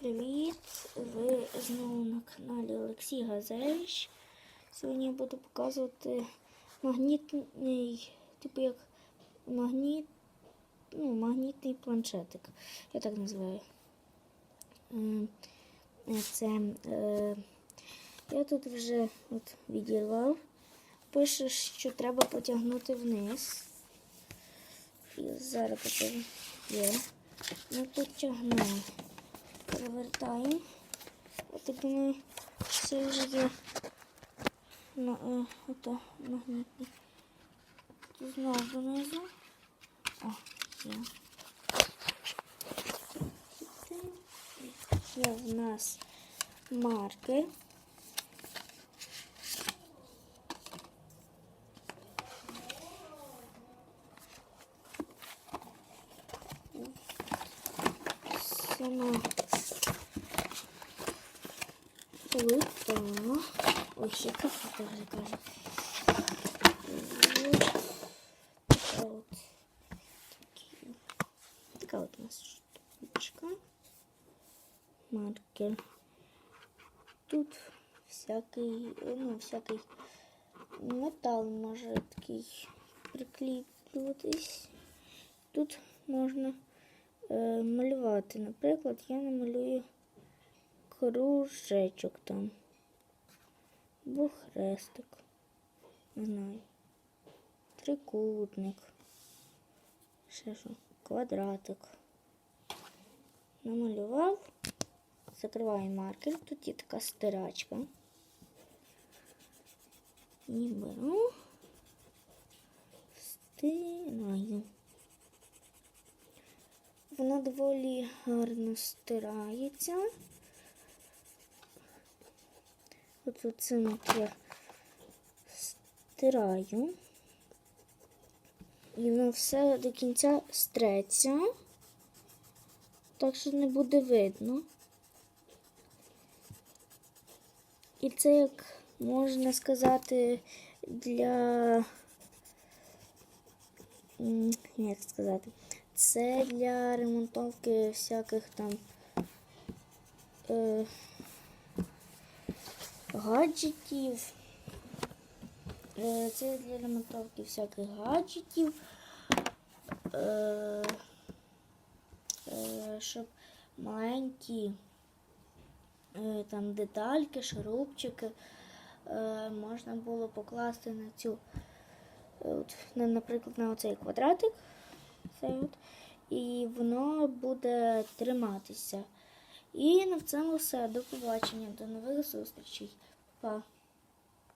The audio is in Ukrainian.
Привіт! Ви знову на каналі Олексій Газевич. Сьогодні я буду показувати магнітний, типу як магніт, ну, магнітний планшетик. Я так називаю. Ем, Це е, я тут вже от відірвав. Пише, що треба потягнути вниз. І зараз покажу. Є. Ми потягнули. Перевертаємо. От так думаю, все вже є е, ото, магнітний. Знову донизу. О, є. Є в нас маркер. Сама плита. Ой, ще кафе вже каже. Така от, такі- така от у нас штучка. Маркер. Тут всякий, ну, всякий метал може такий приклеюватись. Тут можна е, малювати. Наприклад, я намалюю кружечок там. Або хрестик. Не знаю. Трикутник. Ще що? Квадратик. Намалював. Закриваю маркер. Тут є така стирачка. І беру. Стираю. Вона доволі гарно стирається. Цим от я стираю. І воно все до кінця стреться, так що не буде видно. І це, як можна сказати, для. Як сказати? Це для ремонтовки всяких там е, гаджетів. Е, це для ремонтовки всяких гаджетів. Е, е, щоб маленькі там детальки, шурупчики можна було покласти на цю, наприклад, на оцей квадратик. І воно буде триматися. І на цьому все. До побачення, до нових зустрічей. Па!